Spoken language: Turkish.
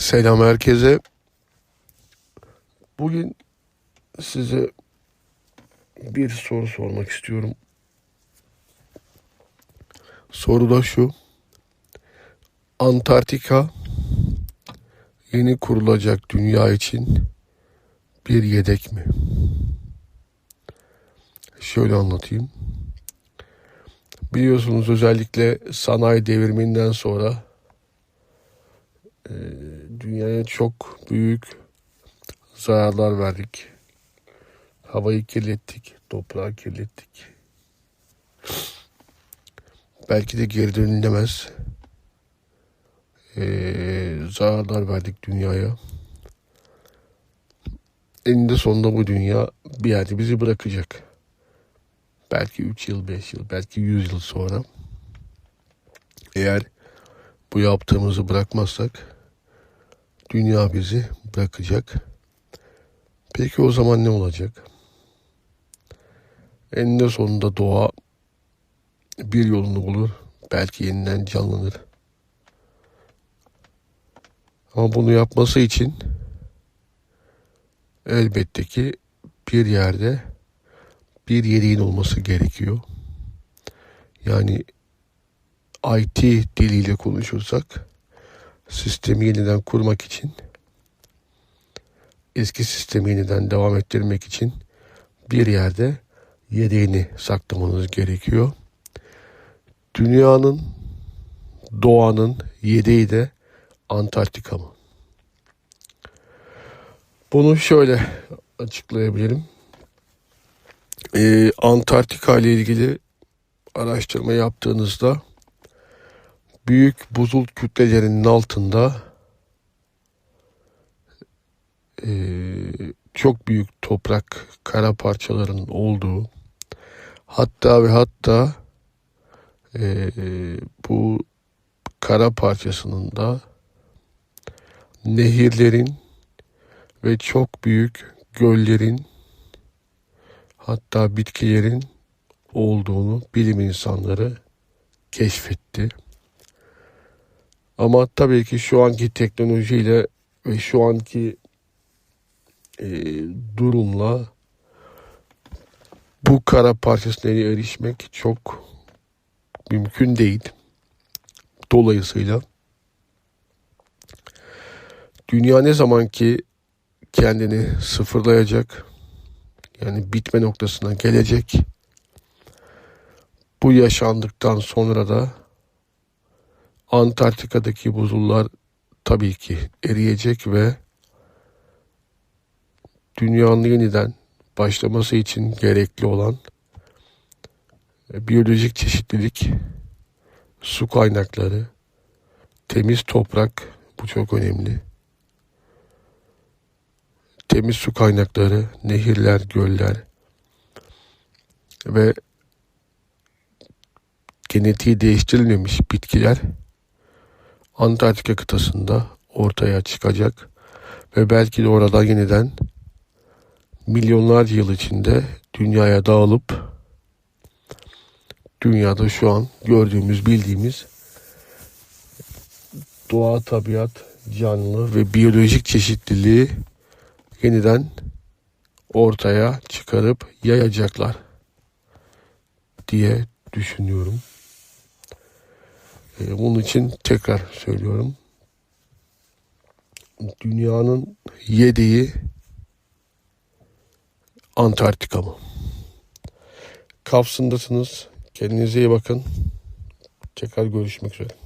Selam herkese. Bugün size bir soru sormak istiyorum. Soru da şu. Antarktika yeni kurulacak dünya için bir yedek mi? Şöyle anlatayım. Biliyorsunuz özellikle sanayi devriminden sonra e, dünyaya çok büyük zararlar verdik. Havayı kirlettik, toprağı kirlettik. Belki de geri dönülemez e, zararlar verdik dünyaya. Eninde sonunda bu dünya bir yerde bizi bırakacak. Belki 3 yıl, 5 yıl, belki 100 yıl sonra. Eğer bu yaptığımızı bırakmazsak dünya bizi bırakacak. Peki o zaman ne olacak? Eninde sonunda doğa bir yolunu bulur. Belki yeniden canlanır. Ama bunu yapması için elbette ki bir yerde bir yedeğin olması gerekiyor. Yani IT diliyle konuşursak sistemi yeniden kurmak için eski sistemi yeniden devam ettirmek için bir yerde yedeğini saklamanız gerekiyor. Dünyanın doğanın yedeği de Antarktika mı? Bunu şöyle açıklayabilirim. Ee, Antarktika ile ilgili araştırma yaptığınızda büyük buzul kütlelerinin altında e, çok büyük toprak kara parçalarının olduğu hatta ve hatta e, bu kara parçasının da nehirlerin ve çok büyük göllerin hatta bitkilerin olduğunu bilim insanları keşfetti. Ama tabii ki şu anki teknolojiyle ve şu anki e, durumla bu kara parçasına erişmek çok mümkün değil. Dolayısıyla dünya ne zaman ki kendini sıfırlayacak yani bitme noktasına gelecek bu yaşandıktan sonra da Antarktika'daki buzullar tabii ki eriyecek ve dünyanın yeniden başlaması için gerekli olan biyolojik çeşitlilik, su kaynakları, temiz toprak bu çok önemli. Temiz su kaynakları, nehirler, göller ve genetiği değiştirilmemiş bitkiler Antarktika kıtasında ortaya çıkacak ve belki de orada yeniden milyonlarca yıl içinde dünyaya dağılıp dünyada şu an gördüğümüz, bildiğimiz doğa, tabiat, canlı ve biyolojik çeşitliliği yeniden ortaya çıkarıp yayacaklar diye düşünüyorum. Ee, bunun için tekrar söylüyorum. Dünyanın yediği Antarktika mı? Kafsındasınız. Kendinize iyi bakın. Tekrar görüşmek üzere.